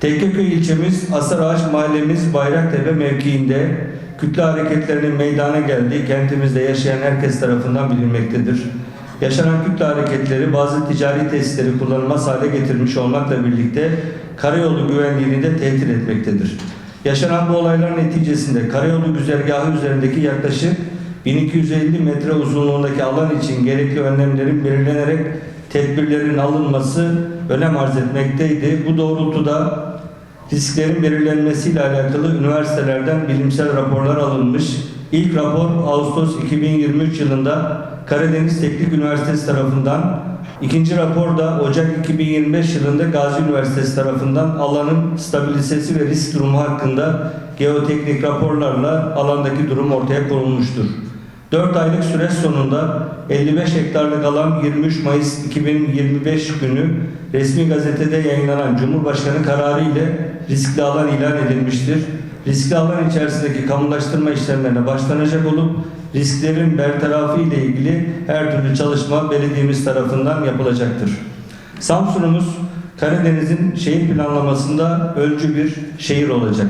Tekkeköy ilçemiz Asarağaç mahallemiz Bayraktepe mevkiinde kütle hareketlerinin meydana geldiği kentimizde yaşayan herkes tarafından bilinmektedir. Yaşanan kütle hareketleri bazı ticari tesisleri kullanılmaz hale getirmiş olmakla birlikte karayolu güvenliğini de tehdit etmektedir. Yaşanan bu olaylar neticesinde karayolu güzergahı üzerindeki yaklaşık 1250 metre uzunluğundaki alan için gerekli önlemlerin belirlenerek tedbirlerin alınması önem arz etmekteydi. Bu doğrultuda risklerin belirlenmesiyle alakalı üniversitelerden bilimsel raporlar alınmış. İlk rapor Ağustos 2023 yılında Karadeniz Teknik Üniversitesi tarafından, ikinci rapor da Ocak 2025 yılında Gazi Üniversitesi tarafından alanın stabilitesi ve risk durumu hakkında geoteknik raporlarla alandaki durum ortaya konulmuştur. 4 aylık süreç sonunda 55 hektarlık alan 23 Mayıs 2025 günü resmi gazetede yayınlanan Cumhurbaşkanı kararı ile riskli alan ilan edilmiştir. Riskli alan içerisindeki kamulaştırma işlemlerine başlanacak olup risklerin bertarafı ile ilgili her türlü çalışma belediyemiz tarafından yapılacaktır. Samsun'umuz Karadeniz'in şehir planlamasında öncü bir şehir olacak.